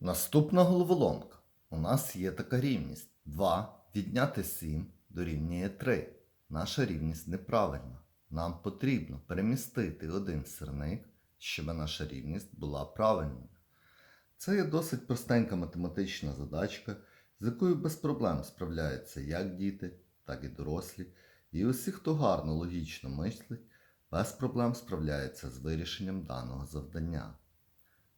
Наступна головоломка. У нас є така рівність. 2 відняти 7 дорівнює 3. Наша рівність неправильна. Нам потрібно перемістити один сирник, щоб наша рівність була правильною. Це є досить простенька математична задачка, з якою без проблем справляються як діти, так і дорослі. І усі, хто гарно логічно мислить, без проблем справляються з вирішенням даного завдання.